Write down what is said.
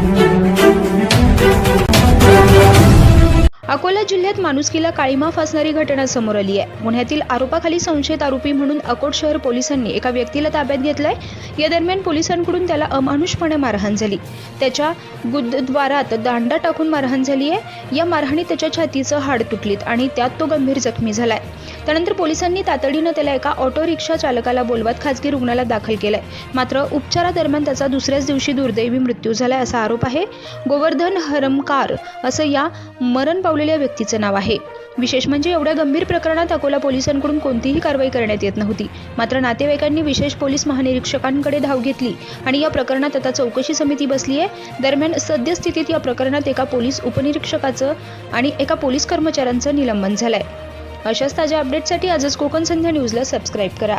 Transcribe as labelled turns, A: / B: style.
A: Thank you. Akola जिल्ह्यात माणुसकीला काळीमा फासणारी घटना समोर आली आहे. गुन्ह्यातील आरोपाखाली संशयित आरोपी म्हणून अकोट शहर पोलिसांनी एका व्यक्तीला ताब्यात घेतलाय. या दरम्यान पोलिसांकडून त्याला अमानुषपणे मारहाण झाली. त्याच्या गुदद्वारात दांडा टाकून मारहाण झाली आहे. या मारहाणीत त्याच्या छातीचं हाड तुटलीत आणि त्यात तो गंभीर जखमी झालाय. त्यानंतर पोलिसांनी तातडीनं त्याला एका ऑटो रिक्षा चालकाला बोलवत खासगी रुग्णालयात दाखल केलंय. मात्र उपचारादरम्यान त्याचा दुसऱ्याच दिवशी दुर्दैवी मृत्यू झालाय असा आरोप आहे. गोवर्धन हरमकार असं या मरण पावलेल्या व्यक्तीचं नाव आहे. विशेष म्हणजे एवढ्या गंभीर प्रकरणात अकोला पोलिसांकडून कोणतीही कारवाई करण्यात येत नव्हती. मात्र नातेवाईकांनी विशेष पोलीस महानिरीक्षकांकडे धाव घेतली आणि या प्रकरणात आता चौकशी समिती बसली आहे दरम्यान सद्यस्थितीत या प्रकरणात एका पोलीस उपनिरीक्षकाचं आणि एका पोलीस कर्मचाऱ्यांचं निलंबन झालंय. अशाच ताज्या अपडेटसाठी आजच कोकण संध्या न्यूजला सबस्क्राईब करा.